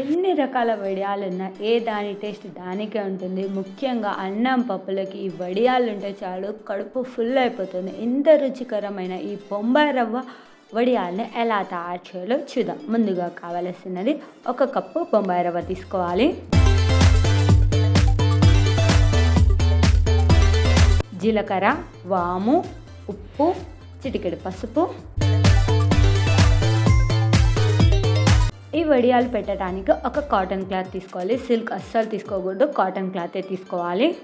ఎన్ని రకాల వడియాలు ఉన్నా ఏ దాని టేస్ట్ దానికే ఉంటుంది. ముఖ్యంగా అన్నం పప్పులకి ఈ వడియాలు ఉంటే చాలు కడుపు ఫుల్ అయిపోతుంది. ఎంత రుచికరమైన ఈ బొంబాయి రవ్వ వడియాల్ని ఎలా తయారు చేయాలో చూద్దాం. ముందుగా కావలసినది ఒక కప్పు బొంబాయి రవ్వ తీసుకోవాలి. జీలకర్ర వాము ఉప్పు చిటికెడు పసుపు ఈ వడియాలు పెట్టడానికి ఒక కాటన్ క్లాత్ తీసుకోవాలి. సిల్క్ అస్సలు తీసుకోకూడదు. కాటన్ క్లాతే తీసుకోవాలి.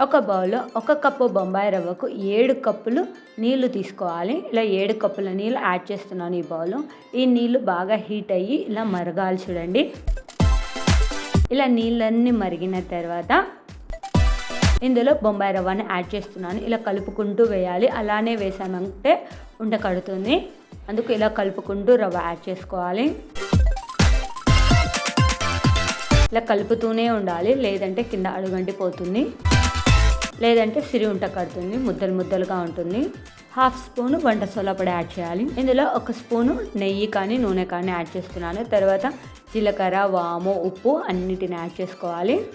ఒక బౌల్లో ఒక కప్పు బొంబాయి రవ్వకు ఏడు కప్పులు నీళ్ళు తీసుకోవాలి. ఇలా ఏడు కప్పుల నీళ్ళు యాడ్ చేస్తున్నాను ఈ బౌల్లో. ఈ నీళ్ళు బాగా హీట్ అయ్యి ఇలా మరగాలి చూడండి. ఇలా నీళ్ళన్నీ మరిగిన తర్వాత ఇందులో బొంబాయి రవ్వని యాడ్ చేస్తున్నాను. ఇలా కలుపుకుంటూ వేయాలి. అలానే వేసామంటే ఉండకడుతుంది అందుకు ఇలా కలుపుకుంటూ రవ్వ యాడ్ చేసుకోవాలి. ఇలా కలుపుతూనే ఉండాలి. లేదంటే కింద అడుగంటి పోతుంది లేదంటే సిరి ఉంట కడుతుంది. ముద్దలు ముద్దలుగా ఉంటుంది. హాఫ్ స్పూను వంట సోలాపొడి యాడ్ చేయాలి. ఇందులో ఒక స్పూను నెయ్యి కానీ నూనె కానీ యాడ్ చేస్తున్నాను. తర్వాత జీలకర్ర వాము ఉప్పు అన్నిటిని యాడ్ చేసుకోవాలి.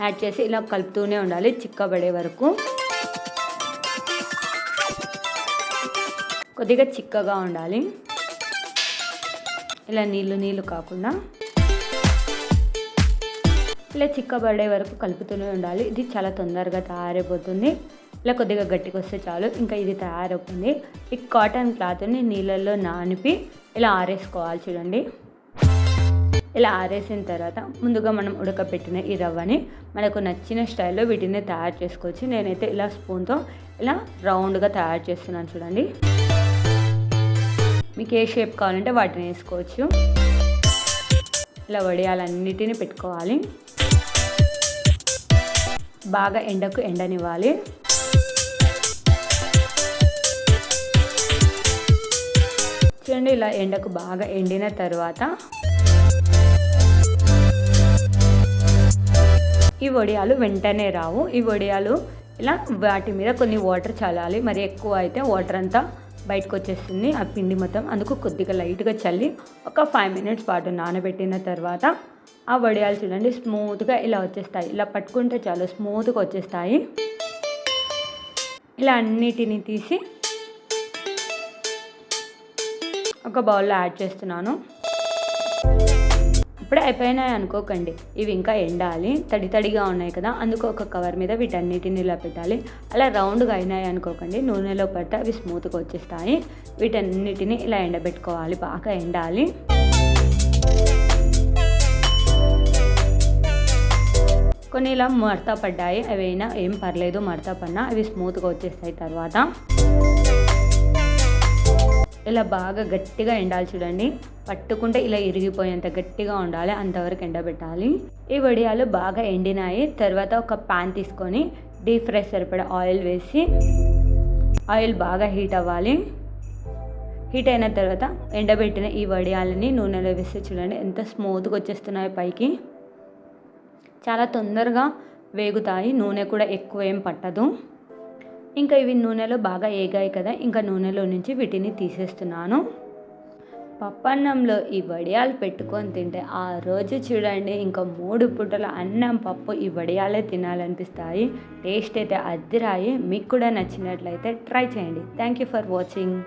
యాడ్ చేసి ఇలా కలుపుతూనే ఉండాలి. చిక్కబడే వరకు. కొద్దిగా చిక్కగా ఉండాలి. ఇలా నీళ్ళు నీళ్ళు కాకుండా ఇలా చిక్కబడే వరకు కలుపుతూనే ఉండాలి. ఇది చాలా తొందరగా తయారైపోతుంది. ఇలా కొద్దిగా గట్టికి వస్తే చాలు. ఇంకా ఇది తయారవుతుంది ఈ కాటన్ క్లాత్ని నీళ్ళల్లో నానిపి ఇలా ఆరేసుకోవాలి చూడండి. ఇలా ఆరేసిన తర్వాత ముందుగా మనం ఉడకపెట్టిన ఈ రవ్వని మనకు నచ్చిన స్టైల్లో వీటిని తయారు చేసుకోవచ్చు. నేనైతే ఇలా స్పూన్తో ఇలా రౌండ్గా తయారు చేస్తున్నాను చూడండి. మీకు ఏ షేప్ కావాలంటే వాటిని వేసుకోవచ్చు. ఇలా వడియాలన్నిటిని పెట్టుకోవాలి. బాగా ఎండకు ఎండనివ్వాలి. చూడండి ఇలా ఎండకు బాగా ఎండిన తర్వాత ఈ వడియాలు వెంటనే రావు. ఈ వడియాలు ఇలా వాటి మీద కొన్ని వాటర్ చల్లాలి. మరి ఎక్కువ అయితే వాటర్ అంతా బయటకు వచ్చేస్తుంది ఆ పిండి మొత్తం అందుకు కొద్దిగా లైట్గా చల్లి ఒక ఫైవ్ మినిట్స్ పాటు నానబెట్టిన తర్వాత ఆ వడియాలు చూడండి స్మూత్గా ఇలా వచ్చేస్తాయి. ఇలా పట్టుకుంటే చాలు స్మూత్గా వచ్చేస్తాయి. ఇలా అన్నిటిని తీసి ఒక బౌల్లో యాడ్ చేస్తున్నాను. ఇప్పుడే అయిపోయినాయి అనుకోకండి. ఇవి ఇంకా ఎండాలి తడి తడిగా ఉన్నాయి కదా అందుకు ఒక కవర్ మీద వీటన్నిటిని ఇలా పెట్టాలి. అలా రౌండ్గా అయినాయి అనుకోకండి. నూనెలో పడితే అవి స్మూత్గా వచ్చేస్తాయి. వీటన్నిటిని ఇలా ఎండబెట్టుకోవాలి బాగా ఎండాలి. కొన్ని ఇలా మడత పడ్డాయి అవైనా ఏం పర్లేదు మడత పడినా అవి స్మూత్గా వచ్చేస్తాయి తర్వాత. ఇలా బాగా గట్టిగా ఎండాలి చూడండి. పట్టుకుంటే ఇలా ఇరిగిపోయేంత గట్టిగా ఉండాలి. అంతవరకు ఎండబెట్టాలి. ఈ వడియాలు బాగా ఎండినాయి. తర్వాత ఒక పాన్ తీసుకొని డీప్ ఫ్రై సరిపడా ఆయిల్ వేసి ఆయిల్ బాగా హీట్ అవ్వాలి. హీట్ అయిన తర్వాత ఎండబెట్టిన ఈ వడియాలని నూనెలో వేసి చూడండి. ఎంత స్మూత్గా వచ్చేస్తున్నాయి పైకి. చాలా తొందరగా వేగుతాయి. నూనె కూడా ఎక్కువ ఏం పట్టదు. ఇంకా ఇవి నూనెలో బాగా ఏగాయి కదా ఇంకా నూనెలో నుంచి వీటిని తీసేస్తున్నాను. పప్పన్నంలో ఈ వడియాలు పెట్టుకొని తింటే ఆ రోజు చూడండి ఇంకా మూడు పూటల అన్నం పప్పు ఈ వడియాలే తినాలనిపిస్తాయి. టేస్ట్ అయితే అద్దిరాయి. మీకు కూడా నచ్చినట్లయితే ట్రై చేయండి. Thank you for watching